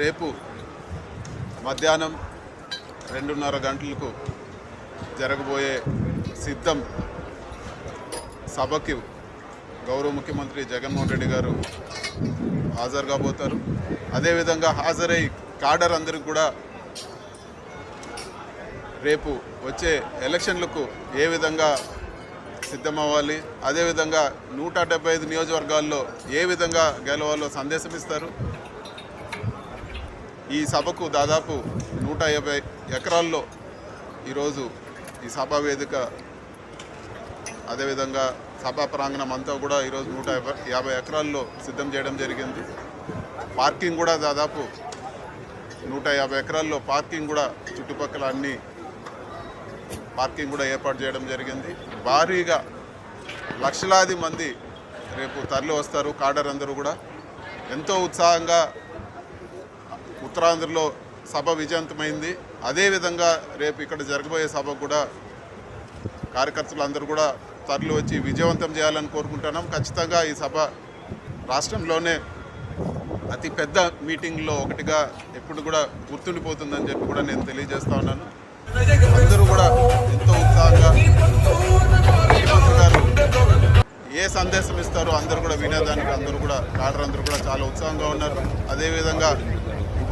రేపు మధ్యాహ్నం రెండున్నర గంటలకు జరగబోయే సిద్ధం సభకి గౌరవ ముఖ్యమంత్రి జగన్మోహన్ రెడ్డి గారు హాజరు కాబోతారు. అదేవిధంగా హాజరై కాడర్ అందరికి కూడా రేపు వచ్చే ఎలక్షన్లకు ఏ విధంగా సిద్ధమవ్వాలి అదేవిధంగా నూట డెబ్బై ఐదు నియోజకవర్గాల్లో ఏ విధంగా గెలవాలో సందేశం ఇస్తారు ఈ సభకు దాదాపు నూట యాభై ఎకరాల్లో ఈరోజు ఈ సభా వేదిక అదేవిధంగా సభా ప్రాంగణం అంతా కూడా ఈరోజు నూట యాభై యాభై ఎకరాల్లో సిద్ధం చేయడం జరిగింది. పార్కింగ్ కూడా దాదాపు నూట యాభై ఎకరాల్లో పార్కింగ్ కూడా చుట్టుపక్కల అన్ని పార్కింగ్ కూడా ఏర్పాటు చేయడం జరిగింది. భారీగా లక్షలాది మంది రేపు తరలి వస్తారు కాడర్ అందరూ కూడా. ఎంతో ఉత్సాహంగా ఉత్తరాంధ్రలో సభ విజయవంతమైంది. అదేవిధంగా రేపు ఇక్కడ జరగబోయే సభ కూడా కార్యకర్తలు అందరూ కూడా తరలి వచ్చి విజయవంతం చేయాలని కోరుకుంటున్నాం. ఖచ్చితంగా ఈ సభ రాష్ట్రంలోనే అతి పెద్ద మీటింగ్లో ఒకటిగా ఎప్పుడు కూడా గుర్తుండిపోతుందని చెప్పి కూడా నేను తెలియజేస్తా ఉన్నాను. అందరూ కూడా ఎంతో ఉత్సాహంగా ముఖ్యమంత్రి గారు ఏ సందేశం ఇస్తారో అందరూ కూడా వినేదానికి అందరూ కూడా కాడరందరూ కూడా చాలా ఉత్సాహంగా ఉన్నారు. అదేవిధంగా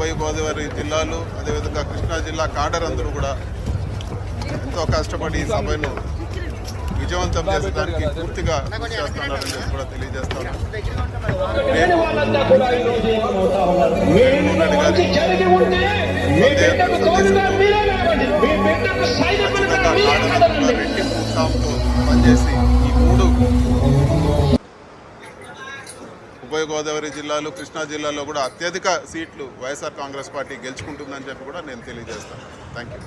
ఉభయ గోదావరి జిల్లాలు అదేవిధంగా కృష్ణా జిల్లా కాడర్ అందరూ కూడా ఎంతో కష్టపడి ఈ సభను విజయవంతం చేసడానికి పూర్తిగా కృషి చేస్తున్నారని చెప్పి కూడా తెలియజేస్తాను. ఖచ్చితంగా కాడర్ పనిచేసి ఈ మూడు ఉభయ గోదావరి జిల్లాలు కృష్ణా జిల్లాలో కూడా అత్యధిక సీట్లు వైఎస్ఆర్ కాంగ్రెస్ పార్టీ గెలుచుకుంటుందని చెప్పి కూడా నేను తెలియజేస్తాను. Thank you